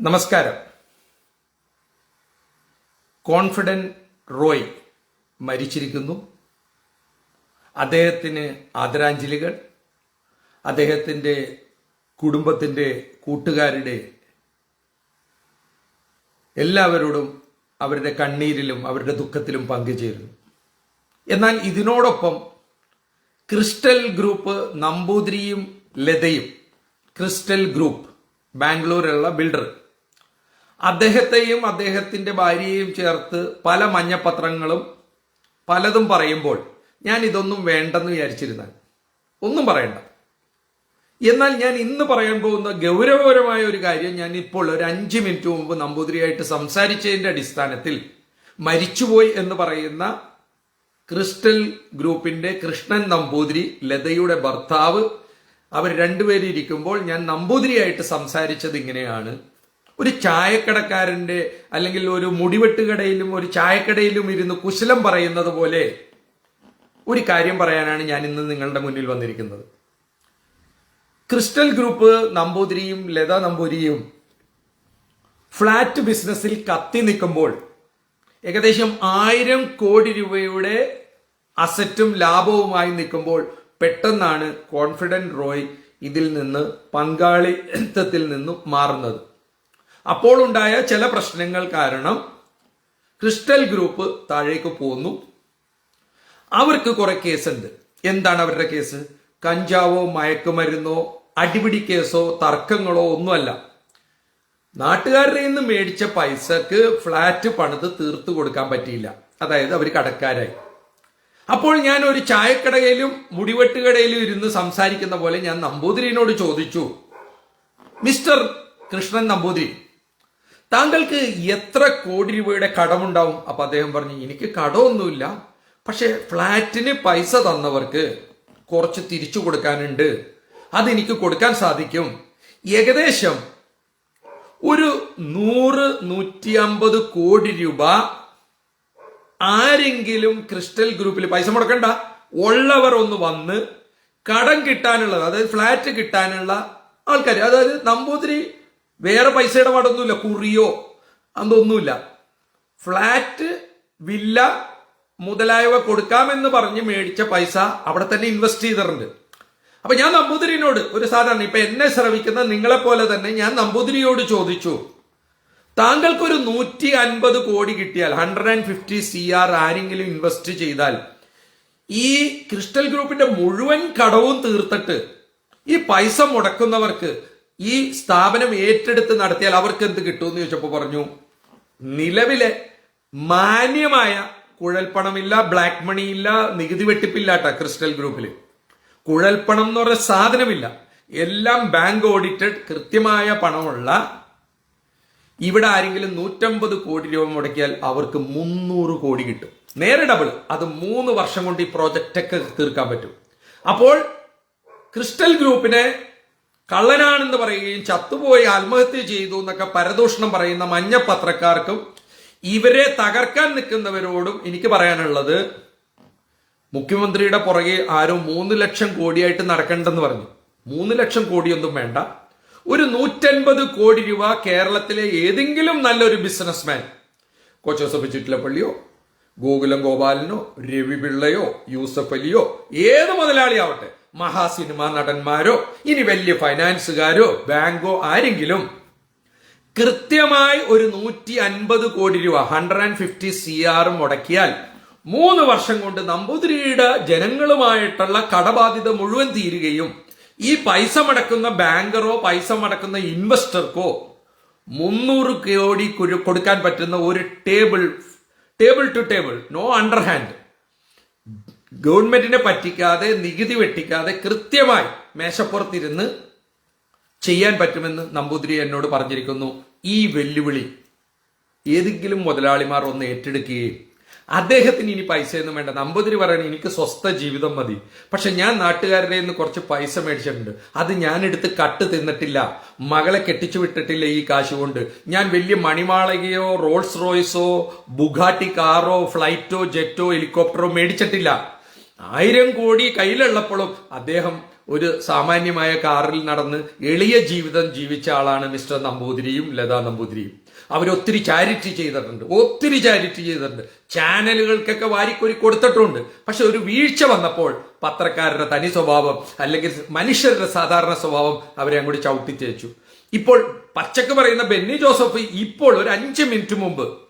നമസ്കാരം. കോൺഫിഡന്റ് റോയ് മരിച്ചിരിക്കുന്നു. അദ്ദേഹത്തിന് ആദരാഞ്ജലികൾ. അദ്ദേഹത്തിന്റെ കുടുംബത്തിന്റെ കൂട്ടുകാരുടെ എല്ലാവരോടും അവരുടെ കണ്ണീരിലും അവരുടെ ദുഃഖത്തിലും പങ്കുചേരുന്നു. എന്നാൽ ഇതിനോടൊപ്പം ക്രിസ്റ്റൽ ഗ്രൂപ്പ് നമ്പൂതിരിയും ലതയും ക്രിസ്റ്റൽ ഗ്രൂപ്പ് ബാംഗ്ലൂരിലുള്ള ബിൽഡർ അദ്ദേഹത്തെയും അദ്ദേഹത്തിന്റെ ഭാര്യയെയും ചേർത്ത് പല മഞ്ഞപത്രങ്ങളും പലതും പറയുമ്പോൾ ഞാൻ ഇതൊന്നും വേണ്ടെന്ന് വിചാരിച്ചിരുന്നാൽ ഒന്നും പറയണ്ട. എന്നാൽ ഞാൻ ഇന്ന് പറയാൻ പോകുന്ന ഗൗരവപരമായ ഒരു കാര്യം ഞാൻ ഇപ്പോൾ ഒരു അഞ്ച് മിനിറ്റ് മുമ്പ് നമ്പൂതിരിയായിട്ട് സംസാരിച്ചതിന്റെ അടിസ്ഥാനത്തിൽ മരിച്ചുപോയി എന്ന് പറയുന്ന ക്രിസ്റ്റൽ ഗ്രൂപ്പിന്റെ കൃഷ്ണൻ നമ്പൂതിരി ലതയുടെ ഭർത്താവ് അവർ രണ്ടുപേരും ഇരിക്കുമ്പോൾ ഞാൻ നമ്പൂതിരിയായിട്ട് സംസാരിച്ചത് ഇങ്ങനെയാണ്. ഒരു ചായക്കടക്കാരന്റെ അല്ലെങ്കിൽ ഒരു മുടിവെട്ടുകടയിലും ഒരു ചായക്കടയിലും ഇരുന്ന് കുശലം പറയുന്നത് പോലെ ഒരു കാര്യം പറയാനാണ് ഞാൻ ഇന്ന് നിങ്ങളുടെ മുന്നിൽ വന്നിരിക്കുന്നത്. ക്രിസ്റ്റൽ ഗ്രൂപ്പ് നമ്പൂതിരിയും ലത നമ്പൂരിയും ഫ്ലാറ്റ് ബിസിനസ്സിൽ കത്തി നിൽക്കുമ്പോൾ ഏകദേശം ആയിരം കോടി രൂപയുടെ അസറ്റും ലാഭവുമായി നിൽക്കുമ്പോൾ പെട്ടെന്നാണ് കോൺഫിഡന്റ് റോയ് ഇതിൽ നിന്ന് പങ്കാളിത്തത്തിൽ നിന്നും മാറുന്നത്. അപ്പോൾ ഉണ്ടായ ചില പ്രശ്നങ്ങൾ കാരണം ക്രിസ്റ്റൽ ഗ്രൂപ്പ് താഴേക്ക് പോന്നു. അവർക്ക് കുറെ കേസുണ്ട്. എന്താണ് അവരുടെ കേസ്? കഞ്ചാവോ മയക്കുമരുന്നോ അടിപിടി കേസോ തർക്കങ്ങളോ ഒന്നുമല്ല. നാട്ടുകാരുടെ നിന്ന് മേടിച്ച പൈസക്ക് ഫ്ലാറ്റ് പണിത് തീർത്തു കൊടുക്കാൻ പറ്റിയില്ല. അതായത് അവർ കടക്കാരായി. അപ്പോൾ ഞാൻ ഒരു ചായക്കടയിലും മുടിവെട്ടുകടയിലും ഇരുന്ന് സംസാരിക്കുന്ന പോലെ ഞാൻ നമ്പൂതിരിനോട് ചോദിച്ചു മിസ്റ്റർ കൃഷ്ണൻ നമ്പൂതിരി താങ്കൾക്ക് എത്ര കോടി രൂപയുടെ കടമുണ്ടാവും? അപ്പൊ അദ്ദേഹം പറഞ്ഞു എനിക്ക് കടമൊന്നുമില്ല. പക്ഷെ ഫ്ലാറ്റിന് പൈസ തന്നവർക്ക് കുറച്ച് തിരിച്ചു കൊടുക്കാനുണ്ട്. അതെനിക്ക് കൊടുക്കാൻ സാധിക്കും. ഏകദേശം ഒരു നൂറ് നൂറ്റി അമ്പത് കോടി രൂപ ആരെങ്കിലും ക്രിസ്റ്റൽ ഗ്രൂപ്പിൽ പൈസ മുടക്കണ്ട. ഉള്ളവർ ഒന്ന് വന്ന് കടം കിട്ടാനുള്ളത് അതായത് ഫ്ലാറ്റ് കിട്ടാനുള്ള ആൾക്കാർ അതായത് നമ്പൂതിരി വേറെ പൈസ ഇടപാടൊന്നുമില്ല കുറിയോ അതൊന്നുമില്ല. ഫ്ലാറ്റ് വില്ല മുതലായവ കൊടുക്കാമെന്ന് പറഞ്ഞ് മേടിച്ച പൈസ അവിടെ തന്നെ ഇൻവെസ്റ്റ് ചെയ്തിട്ടുണ്ട്. അപ്പൊ ഞാൻ നമ്പൂതിരിനോട് ഒരു സാധാരണ ഇപ്പൊ എന്നെ ശ്രമിക്കുന്ന നിങ്ങളെ പോലെ തന്നെ ഞാൻ നമ്പൂതിരിയോട് ചോദിച്ചു താങ്കൾക്ക് ഒരു നൂറ്റി അൻപത് കോടി കിട്ടിയാൽ hundred and fifty C R ആരെങ്കിലും ഇൻവെസ്റ്റ് ചെയ്താൽ ഈ ക്രിസ്റ്റൽ ഗ്രൂപ്പിന്റെ മുഴുവൻ കടവും തീർത്തിട്ട് ഈ പൈസ മുടക്കുന്നവർക്ക് ഈ സ്ഥാപനം ഏറ്റെടുത്ത് നടത്തിയാൽ അവർക്ക് എന്ത് കിട്ടുമെന്ന് ചോദിച്ചപ്പോൾ പറഞ്ഞു നിലവിലെ മാന്യമായ കുഴൽപ്പണമില്ല ബ്ലാക്ക് മണി ഇല്ല നികുതി വെട്ടിപ്പില്ലാട്ട ക്രിസ്റ്റൽ ഗ്രൂപ്പിൽ കുഴൽപ്പണം എന്ന് പറഞ്ഞ സാധനമില്ല. എല്ലാം ബാങ്ക് ഓഡിറ്റഡ് കൃത്യമായ പണമുള്ള ഇവിടെ ആരെങ്കിലും നൂറ്റമ്പത് കോടി രൂപ മുടക്കിയാൽ അവർക്ക് മുന്നൂറ് കോടി കിട്ടും. നേരെ ഡബിൾ അത് മൂന്ന് വർഷം കൊണ്ട് ഈ പ്രോജക്റ്റൊക്കെ തീർക്കാൻ പറ്റും. അപ്പോൾ ക്രിസ്റ്റൽ ഗ്രൂപ്പിനെ കള്ളനാണെന്ന് പറയുകയും ചത്തുപോയി ആത്മഹത്യ ചെയ്തു എന്നൊക്കെ പരദൂഷണം പറയുന്ന മഞ്ഞ പത്രക്കാർക്കും ഇവരെ തകർക്കാൻ നിൽക്കുന്നവരോടും എനിക്ക് പറയാനുള്ളത് മുഖ്യമന്ത്രിയുടെ പുറകെ ആരും മൂന്ന് ലക്ഷം കോടിയായിട്ട് നടക്കേണ്ടെന്ന് പറഞ്ഞു. മൂന്ന് ലക്ഷം കോടിയൊന്നും വേണ്ട. ഒരു നൂറ്റൻപത് കോടി രൂപ കേരളത്തിലെ ഏതെങ്കിലും നല്ലൊരു ബിസിനസ്മാൻ കൊച്ചോസഫ് ചുറ്റിലപ്പള്ളിയോ ഗോകുലം ഗോപാലനോ രവി പിള്ളയോ യൂസഫ് അലിയോ ഏത് മുതലാളിയാവട്ടെ മഹാസിനിമാ നടന്മാരോ ഇനി വലിയ ഫൈനാൻസുകാരോ ബാങ്കോ ആരെങ്കിലും? കൃത്യമായി ഒരു നൂറ്റി അൻപത് കോടി രൂപ hundred and fifty C R മുടക്കിയാൽ മൂന്ന് വർഷം കൊണ്ട് നമ്പൂതിരിയുടെ ജനങ്ങളുമായിട്ടുള്ള കടബാധ്യത മുഴുവൻ തീരുകയും ഈ പൈസ മടക്കുന്ന ബാങ്കറോ പൈസ മടക്കുന്ന ഇൻവെസ്റ്റർക്കോ മുന്നൂറ് കോടി കൊടുക്കാൻ പറ്റുന്ന ഒരു table table to table no under hand ഗവൺമെന്റിനെ പറ്റിക്കാതെ നികുതി വെട്ടിക്കാതെ കൃത്യമായി മേശപ്പുറത്തിരുന്ന് ചെയ്യാൻ പറ്റുമെന്ന് നമ്പൂതിരി എന്നോട് പറഞ്ഞിരിക്കുന്നു. ഈ വെല്ലുവിളി ഏതെങ്കിലും മുതലാളിമാർ ഒന്ന് ഏറ്റെടുക്കുകയും അദ്ദേഹത്തിന് ഇനി പൈസയൊന്നും വേണ്ട. നമ്പൂതിരി പറയണ എനിക്ക് സ്വസ്ഥ ജീവിതം മതി. പക്ഷെ ഞാൻ നാട്ടുകാരുടെ നിന്ന് കുറച്ച് പൈസ മേടിച്ചിട്ടുണ്ട്. അത് ഞാൻ എടുത്ത് കട്ട് തിന്നിട്ടില്ല. മകളെ കെട്ടിച്ചു വിട്ടിട്ടില്ല ഈ കാശ് കൊണ്ട്. ഞാൻ വലിയ മണിമാളികയോ റോൾസ് റോയ്സോ ബുഗാട്ടി കാറോ ഫ്ലൈറ്റോ ജെറ്റോ ഹെലികോപ്റ്ററോ മേടിച്ചിട്ടില്ല. ആയിരം കോടി കയ്യിലുള്ളപ്പോഴും അദ്ദേഹം ഒരു സാമാന്യമായ കാറിൽ നടന്ന് എളിയ ജീവിതം ജീവിച്ച ആളാണ് മിസ്റ്റർ നമ്പൂതിരിയും ലതാ നമ്പൂതിരിയും. അവരൊത്തിരി ചാരിറ്റി ചെയ്തിട്ടുണ്ട് ഒത്തിരി ചാരിറ്റി ചെയ്തിട്ടുണ്ട്. ചാനലുകൾക്കൊക്കെ വാരിക്കോരി കൊടുത്തിട്ടുണ്ട്. പക്ഷെ ഒരു വീഴ്ച വന്നപ്പോൾ പത്രക്കാരുടെ തനി സ്വഭാവം അല്ലെങ്കിൽ മനുഷ്യരുടെ സാധാരണ സ്വഭാവം അവരെ അങ്ങോട്ട് ചവിട്ടിത്തേച്ചു ഇപ്പോൾ പച്ചക്ക് പറയുന്ന ബെന്നി ജോസഫ് ഇപ്പോൾ ഒരു അഞ്ച് മിനിറ്റ് മുമ്പ്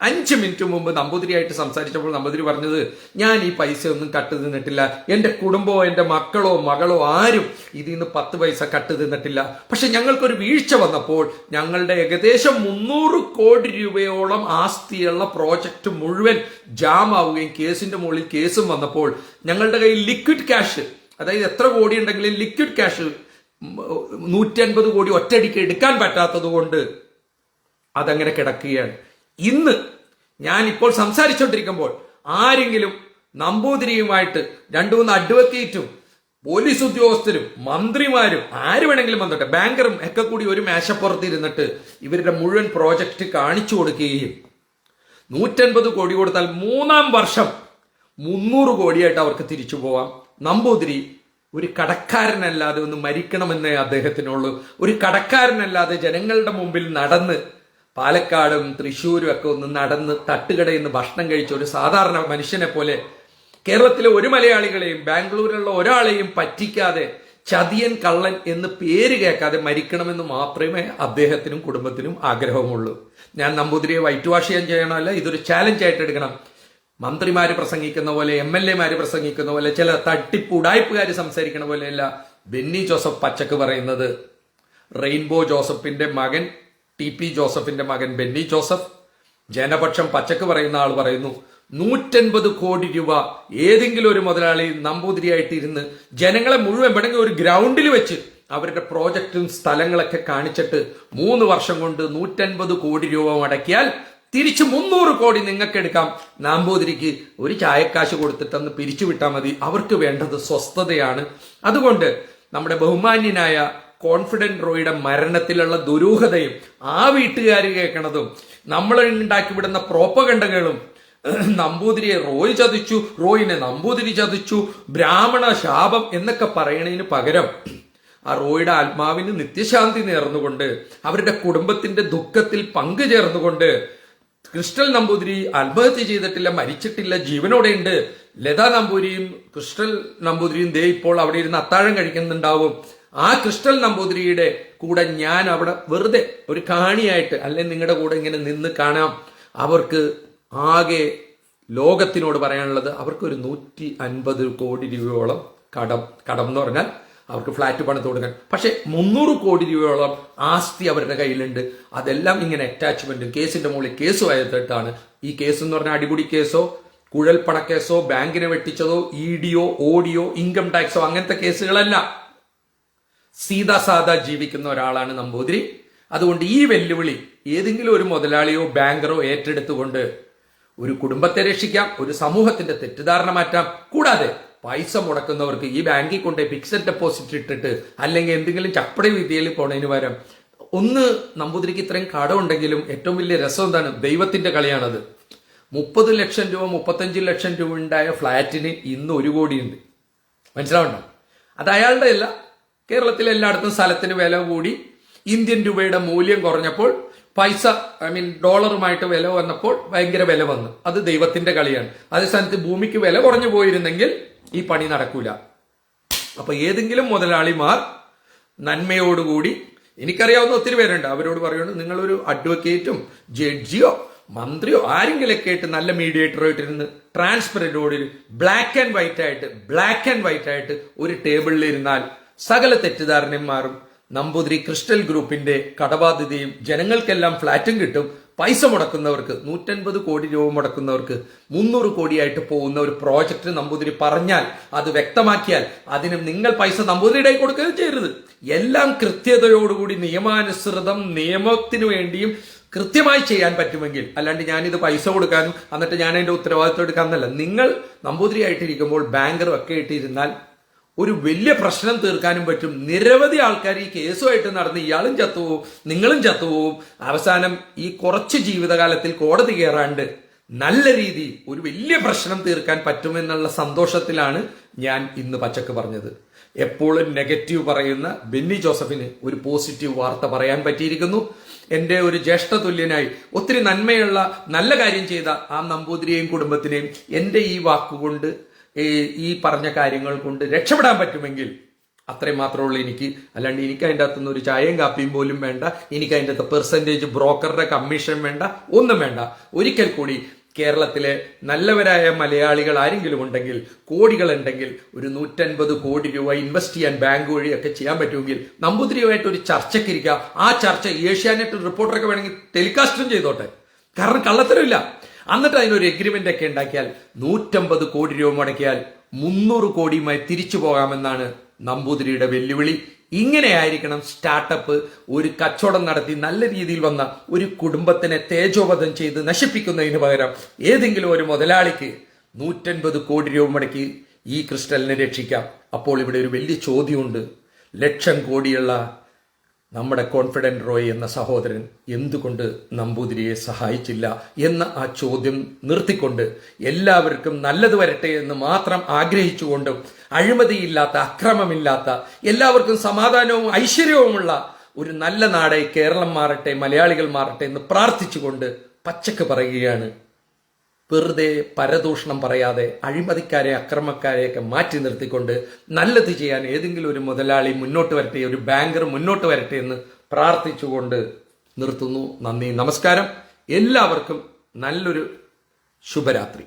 അഞ്ച് മിനിറ്റ് മുമ്പ് നമ്പൂതിരിയായിട്ട് സംസാരിച്ചപ്പോൾ നമ്പൂതിരി പറഞ്ഞത് ഞാൻ ഈ പൈസ ഒന്നും കട്ട് തിന്നിട്ടില്ല. എന്റെ കുടുംബമോ എന്റെ മക്കളോ മകളോ ആരും ഇതിൽ നിന്ന് പത്ത് പൈസ കട്ട് തിന്നിട്ടില്ല. പക്ഷെ ഞങ്ങൾക്കൊരു വീഴ്ച വന്നപ്പോൾ ഞങ്ങളുടെ ഏകദേശം മുന്നൂറ് കോടി രൂപയോളം ആസ്തിയുള്ള പ്രോജക്റ്റ് മുഴുവൻ ജാം ആവുകയും കേസിന്റെ മുകളിൽ കേസും വന്നപ്പോൾ ഞങ്ങളുടെ കയ്യിൽ ലിക്വിഡ് ക്യാഷ് അതായത് എത്ര കോടി ഉണ്ടെങ്കിലും ലിക്വിഡ് ക്യാഷ് നൂറ്റി അൻപത് കോടി ഒറ്റയടിക്ക് എടുക്കാൻ പറ്റാത്തത് കൊണ്ട് അതങ്ങനെ കിടക്കുകയാണ്. ഇന്ന് ഞാൻ ഇപ്പോൾ സംസാരിച്ചുകൊണ്ടിരിക്കുമ്പോൾ ആരെങ്കിലും നമ്പൂതിരിയുമായിട്ട് രണ്ടു മൂന്ന് അഡ്വക്കേറ്റും പോലീസ് ഉദ്യോഗസ്ഥരും മന്ത്രിമാരും ആര് വേണമെങ്കിലും വന്നോട്ടെ ബാങ്കറും ഒക്കെ കൂടി ഒരു മേശപ്പുറത്ത് ഇരുന്നിട്ട് ഇവരുടെ മുഴുവൻ പ്രോജക്റ്റ് കാണിച്ചു കൊടുക്കുകയും നൂറ്റൻപത് കോടി കൊടുത്താൽ മൂന്നാം വർഷം മുന്നൂറ് കോടിയായിട്ട് അവർക്ക് തിരിച്ചു പോവാം. നമ്പൂതിരി ഒരു കടക്കാരനല്ലാതെ ഒന്ന് മരിക്കണമെന്നേ അദ്ദേഹത്തിനുള്ളൂ. ഒരു കടക്കാരനല്ലാതെ ജനങ്ങളുടെ മുമ്പിൽ നടന്ന് പാലക്കാടും തൃശ്ശൂരും ഒക്കെ ഒന്ന് നടന്ന് തട്ടുകടയിൽ നിന്ന് ഭക്ഷണം കഴിച്ച ഒരു സാധാരണ മനുഷ്യനെ പോലെ കേരളത്തിലെ ഒരു മലയാളികളെയും ബാംഗ്ലൂരിലുള്ള ഒരാളെയും പറ്റിക്കാതെ ചതിയൻ കള്ളൻ എന്ന് പേര് കേൾക്കാതെ മരിക്കണമെന്ന് മാത്രമേ അദ്ദേഹത്തിനും കുടുംബത്തിനും ആഗ്രഹമുള്ളൂ ഞാൻ നമ്പൂതിരിയെ വൈറ്റ് വാഷ് ചെയ്യാൻ ചെയ്യണമല്ല ഇതൊരു ചാലഞ്ച് ആയിട്ട് എടുക്കണം. മന്ത്രിമാര് പ്രസംഗിക്കുന്ന പോലെ എം എൽ എമാർ പ്രസംഗിക്കുന്ന പോലെ ചില തട്ടിപ്പ് ഉടായ്പുകാർ സംസാരിക്കുന്ന പോലെയല്ല ബെന്നി ജോസഫ് പച്ചക്ക് പറയുന്നത്. റെയിൻബോ ജോസഫിന്റെ മകൻ ടി പി ജോസഫിന്റെ മകൻ ബെന്നി ജോസഫ് ജനപക്ഷം പച്ചക്ക് പറയുന്ന ആൾ പറയുന്നു നൂറ്റൻപത് കോടി രൂപ ഏതെങ്കിലും ഒരു മുതലാളി നമ്പൂതിരിയായിട്ട് ഇരുന്ന് ജനങ്ങളെ മുഴുവൻ വേണമെങ്കിൽ ഒരു ഗ്രൗണ്ടിൽ വെച്ച് അവരുടെ പ്രോജക്റ്റും സ്ഥലങ്ങളൊക്കെ കാണിച്ചിട്ട് മൂന്ന് വർഷം കൊണ്ട് നൂറ്റൻപത് കോടി രൂപ മുടക്കിയാൽ തിരിച്ച് മുന്നൂറ് കോടി നിങ്ങൾക്ക് എടുക്കാം. നാമ്പൂതിരിക്ക് ഒരു ചായക്കാശ് കൊടുത്തിട്ടെന്ന് പിരിച്ചുവിട്ടാൽ മതി. അവർക്ക് വേണ്ടത് സ്വസ്ഥതയാണ്. അതുകൊണ്ട് നമ്മുടെ ബഹുമാന്യനായ കോൺഫിഡന്റ് റോയുടെ മരണത്തിലുള്ള ദുരൂഹതയും ആ വീട്ടുകാർ കേൾക്കണതും നമ്മൾ ഉണ്ടാക്കി വിടുന്ന പ്രോപ്പകണ്ടകളും നമ്പൂതിരിയെ റോയ് ചതിച്ചു റോയിനെ നമ്പൂതിരി ചതിച്ചു ബ്രാഹ്മണ ശാപം എന്നൊക്കെ പറയണതിന് പകരം ആ റോയുടെ ആത്മാവിന് നിത്യശാന്തി നേർന്നുകൊണ്ട് അവരുടെ കുടുംബത്തിന്റെ ദുഃഖത്തിൽ പങ്കുചേർന്നുകൊണ്ട് ക്രിസ്റ്റൽ നമ്പൂതിരി ആത്മഹത്യ ചെയ്തിട്ടില്ല മരിച്ചിട്ടില്ല ജീവനോടെ ഉണ്ട് ലതാ നമ്പൂരിയും ക്രിസ്റ്റൽ നമ്പൂതിരിയും ദേ ഇപ്പോൾ അവിടെ ഇരുന്ന് അത്താഴം കഴിക്കുന്നുണ്ടാവും. ആ ക്രിസ്റ്റൽ നമ്പൂതിരിയുടെ കൂടെ ഞാൻ അവിടെ വെറുതെ ഒരു കാണിയായിട്ട് അല്ലെങ്കിൽ നിങ്ങളുടെ കൂടെ ഇങ്ങനെ നിന്ന് കാണാം. അവർക്ക് ആകെ ലോകത്തിനോട് പറയാനുള്ളത് അവർക്ക് ഒരു നൂറ്റി അൻപത് കോടി രൂപയോളം കടം കടം എന്ന് പറഞ്ഞാൽ അവർക്ക് ഫ്ലാറ്റ് പണിത് കൊടുക്കാൻ. പക്ഷെ മുന്നൂറ് കോടി രൂപയോളം ആസ്തി അവരുടെ കയ്യിലുണ്ട്. അതെല്ലാം ഇങ്ങനെ അറ്റാച്ച്മെന്റും കേസിന്റെ മുകളിൽ കേസുമായിട്ടാണ്. ഈ കേസ് എന്ന് പറഞ്ഞാൽ അടിപൊളി കേസോ കുഴൽപ്പണ കേസോ ബാങ്കിനെ വെട്ടിച്ചതോ ഇ ഡിയോ ഓഡിയോ ഇൻകം ടാക്സോ അങ്ങനത്തെ കേസുകളല്ല. സീതാ സാദാ ജീവിക്കുന്ന ഒരാളാണ് നമ്പൂതിരി. അതുകൊണ്ട് ഈ വെല്ലുവിളി ഏതെങ്കിലും ഒരു മുതലാളിയോ ബാങ്കറോ ഏറ്റെടുത്തുകൊണ്ട് ഒരു കുടുംബത്തെ രക്ഷിക്കാം ഒരു സമൂഹത്തിന്റെ തെറ്റിദ്ധാരണ മാറ്റാം. കൂടാതെ പൈസ മുടക്കുന്നവർക്ക് ഈ ബാങ്കിൽ കൊണ്ട് ഫിക്സഡ് ഡെപ്പോസിറ്റ് ഇട്ടിട്ട് അല്ലെങ്കിൽ എന്തെങ്കിലും ചപ്പടി വിദ്യയിൽ പോണതിന് പകരം ഒന്ന് നമ്പൂതിരിക്ക് ഇത്രയും കടമുണ്ടെങ്കിലും ഏറ്റവും വലിയ രസം എന്താണ്? ദൈവത്തിന്റെ കളിയാണത്. മുപ്പത് ലക്ഷം രൂപ മുപ്പത്തഞ്ച് ലക്ഷം രൂപ ഉണ്ടായ ഫ്ലാറ്റിന് ഇന്ന് ഒരു കോടിയുണ്ട്. മനസ്സിലാവണ്ട അത് അയാളുടെ അല്ല കേരളത്തിലെ എല്ലായിടത്തും സ്ഥലത്തിന് വില കൂടി ഇന്ത്യൻ രൂപയുടെ മൂല്യം കുറഞ്ഞപ്പോൾ പൈസ ഐ മീൻ ഡോളറുമായിട്ട് വില വന്നപ്പോൾ ഭയങ്കര വില വന്നു. അത് ദൈവത്തിന്റെ കളിയാണ്. അതേ സ്ഥാനത്ത് ഭൂമിക്ക് വില കുറഞ്ഞു പോയിരുന്നെങ്കിൽ ഈ പണി നടക്കൂല. അപ്പൊ ഏതെങ്കിലും മുതലാളിമാർ നന്മയോടുകൂടി എനിക്കറിയാവുന്ന ഒത്തിരി പേരുണ്ട് അവരോട് പറയുന്നത് നിങ്ങളൊരു അഡ്വക്കേറ്റും ജഡ്ജിയോ മന്ത്രിയോ ആരെങ്കിലൊക്കെ ആയിട്ട് നല്ല മീഡിയേറ്ററോ ട്രാൻസ്പെറന്റ് ട്രാൻസ്പെറന്റോട് ബ്ലാക്ക് ആൻഡ് വൈറ്റ് ആയിട്ട് ബ്ലാക്ക് ആൻഡ് വൈറ്റ് ആയിട്ട് ഒരു ടേബിളിൽ ഇരുന്നാൽ സകല തെറ്റിദ്ധാരണന്മാരും നമ്പൂതിരി ക്രിസ്റ്റൽ ഗ്രൂപ്പിന്റെ കടബാധ്യതയും ജനങ്ങൾക്കെല്ലാം ഫ്ലാറ്റും കിട്ടും. പൈസ മുടക്കുന്നവർക്ക് നൂറ്റൻപത് കോടി രൂപ മുടക്കുന്നവർക്ക് മുന്നൂറ് കോടിയായിട്ട് പോകുന്ന ഒരു പ്രോജക്റ്റ് നമ്പൂതിരി പറഞ്ഞാൽ അത് വ്യക്തമാക്കിയാൽ അതിന് നിങ്ങൾ പൈസ നമ്പൂതിരിയുടെ കൊടുക്കുകയും ചെയ്യരുത്. എല്ലാം കൃത്യതയോടുകൂടി നിയമാനുസൃതം നിയമത്തിനു വേണ്ടിയും കൃത്യമായി ചെയ്യാൻ പറ്റുമെങ്കിൽ അല്ലാണ്ട് ഞാനിത് പൈസ കൊടുക്കാനും എന്നിട്ട് ഞാൻ അതിന്റെ ഉത്തരവാദിത്വം എടുക്കാമെന്നല്ല നിങ്ങൾ നമ്പൂതിരിയായിട്ടിരിക്കുമ്പോൾ ബാങ്കർ ഒക്കെ ഇട്ടിരുന്നാൽ ഒരു വലിയ പ്രശ്നം തീർക്കാനും പറ്റും. നിരവധി ആൾക്കാർ ഈ കേസുമായിട്ട് നടന്ന് ഇയാളും ചത്തുപോവും നിങ്ങളും ചത്തുപോവും. അവസാനം ഈ കുറച്ച് ജീവിതകാലത്തിൽ കോടതി കയറാണ്ട് നല്ല രീതി ഒരു വലിയ പ്രശ്നം തീർക്കാൻ പറ്റുമെന്നുള്ള സന്തോഷത്തിലാണ് ഞാൻ ഇന്ന് പച്ചക്ക് പറഞ്ഞത്. എപ്പോഴും നെഗറ്റീവ് പറയുന്ന ബെന്നി ജോസഫിന് ഒരു പോസിറ്റീവ് വാർത്ത പറയാൻ പറ്റിയിരിക്കുന്നു. എന്റെ ഒരു ജ്യേഷ്ഠ തുല്യനായി ഒത്തിരി നന്മയുള്ള നല്ല കാര്യം ചെയ്ത ആ നമ്പൂതിരിയെയും കുടുംബത്തിനെയും എന്റെ ഈ വാക്കുകൊണ്ട് ഈ പറഞ്ഞ കാര്യങ്ങൾ കൊണ്ട് രക്ഷപ്പെടാൻ പറ്റുമെങ്കിൽ അത്രയും മാത്രമേ ഉള്ളൂ എനിക്ക്. അല്ലാണ്ട് എനിക്ക് അതിന്റെ അകത്തുനിന്ന് ഒരു ചായയും കാപ്പിയും പോലും വേണ്ട. എനിക്ക് അതിന്റെ അകത്ത് പെർസെന്റേജ് ബ്രോക്കറുടെ കമ്മീഷൻ വേണ്ട. ഒന്നും വേണ്ട. ഒരിക്കൽ കൂടി കേരളത്തിലെ നല്ലവരായ മലയാളികൾ ആരെങ്കിലും ഉണ്ടെങ്കിൽ കോടികൾ ഉണ്ടെങ്കിൽ ഒരു നൂറ്റൻപത് കോടി രൂപ ഇൻവെസ്റ്റ് ചെയ്യാൻ ബാങ്ക് വഴിയൊക്കെ ചെയ്യാൻ പറ്റുമെങ്കിൽ നമ്പൂതിരിയുമായിട്ട് ഒരു ചർച്ചയ്ക്ക് ഇരിക്കുക. ആ ചർച്ച ഏഷ്യാനെറ്റ് റിപ്പോർട്ടറൊക്കെ വേണമെങ്കിൽ ടെലികാസ്റ്റും ചെയ്തോട്ടെ. കാരണം കള്ളത്തരമില്ല. എന്നിട്ട് അതിനൊരു എഗ്രിമെന്റ് ഒക്കെ ഉണ്ടാക്കിയാൽ നൂറ്റമ്പത് കോടി രൂപ മുടക്കിയാൽ മുന്നൂറ് കോടിയുമായി തിരിച്ചു പോകാമെന്നാണ് നമ്പൂതിരിയുടെ വെല്ലുവിളി. ഇങ്ങനെയായിരിക്കണം സ്റ്റാർട്ടപ്പ് ഒരു കച്ചവടം നടത്തി നല്ല രീതിയിൽ വന്ന ഒരു കുടുംബത്തിനെ തേജോവധം ചെയ്ത് നശിപ്പിക്കുന്നതിന് പകരം ഏതെങ്കിലും ഒരു മുതലാളിക്ക് നൂറ്റൻപത് കോടി രൂപ മുടക്കി ഈ ക്രിസ്റ്റലിനെ രക്ഷിക്കാം. അപ്പോൾ ഇവിടെ ഒരു വലിയ ചോദ്യമുണ്ട്. ലക്ഷം കോടിയുള്ള നമ്മുടെ കോൺഫിഡന്റ് റോയ് എന്ന സഹോദരൻ എന്തുകൊണ്ട് നമ്പൂതിരിയെ സഹായിച്ചില്ല എന്ന ആ ചോദ്യം നിർത്തിക്കൊണ്ട് എല്ലാവർക്കും നല്ലത് വരട്ടെ എന്ന് മാത്രം ആഗ്രഹിച്ചുകൊണ്ടും അഴിമതിയില്ലാത്ത അക്രമമില്ലാത്ത എല്ലാവർക്കും സമാധാനവും ഐശ്വര്യവുമുള്ള ഒരു നല്ല നാടായി കേരളം മാറട്ടെ മലയാളികൾ മാറട്ടെ എന്ന് പ്രാർത്ഥിച്ചുകൊണ്ട് പച്ചക്ക് പറയുകയാണ് വെറുതെ പരദൂഷണം പറയാതെ അഴിമതിക്കാരെ അക്രമക്കാരെയൊക്കെ മാറ്റി നിർത്തിക്കൊണ്ട് നല്ലത് ചെയ്യാൻ ഏതെങ്കിലും ഒരു മുതലാളി മുന്നോട്ട് വരട്ടെ ഒരു ബാങ്കർ മുന്നോട്ട് വരട്ടെ എന്ന് പ്രാർത്ഥിച്ചുകൊണ്ട് നിർത്തുന്നു. നന്ദി നമസ്കാരം. എല്ലാവർക്കും നല്ലൊരു ശുഭരാത്രി.